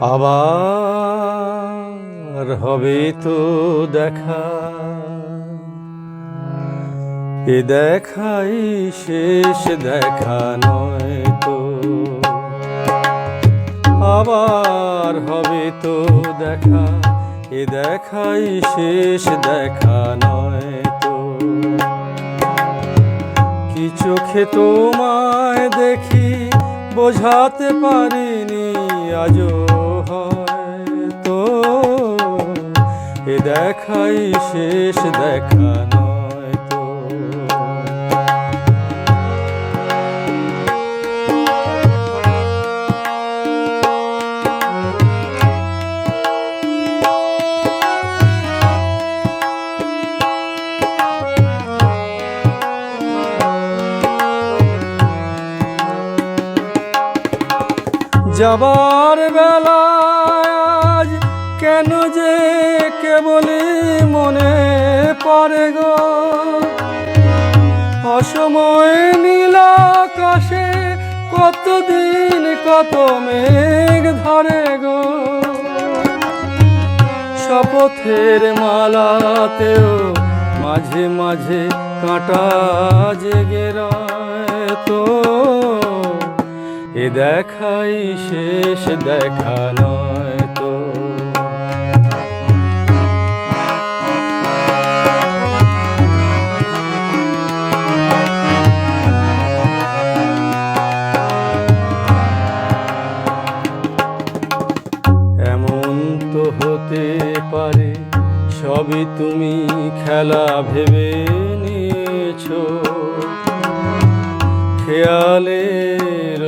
আবার হবে তো দেখা। এ দেখাই শেষ দেখা নয় তো। আবার হবে তো দেখা, এ দেখাই শেষ দেখা নয় তো। কি চোখে তোমায় দেখি বোঝাতে পারিনি আজও হয়তো। এ দেখাই শেষ দেখা যাবার বেলায় কেন যে কেবলই মনে পড়ে গো? অসময় নীল আকাশে কতদিন কত মেঘ ধরে গো? শপথের মালাতেও মাঝে মাঝে কাঁটা জেগে রয় তো। এ দেখাই শেষ দেখা নয় তো। এমন তো হতে পারে, সবই তুমি খেলা ভেবে নিয়েছো। খেয়ালের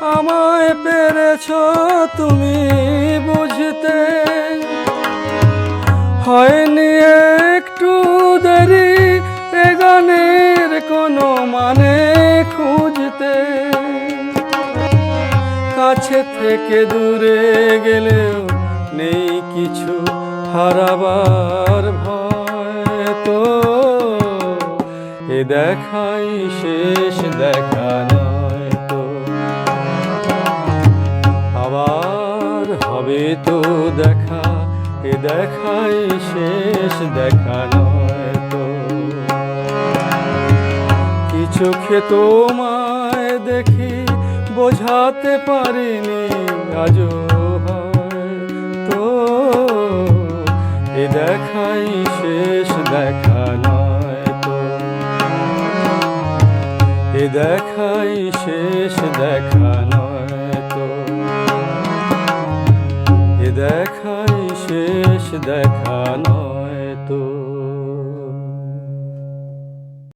আমায় পেরেছ তুমি বুঝতে। হয়নি একটু দেরি এ গানের কোনো মানে খুঁজতে। কাছে থেকে দূরে গেলেও নেই কিছু হারাবার ভয় তো। এ দেখাই শেষ দেখা দেখাই শেষ দেখা নয় তো। কি চোখে তোমায় দেখি বোঝাতে পারিনি, আজও তো এ দেখাই শেষ দেখা নয় তো। এ দেখাই শেষ দেখা নয় দেখাই শেষ দেখা নয় তো।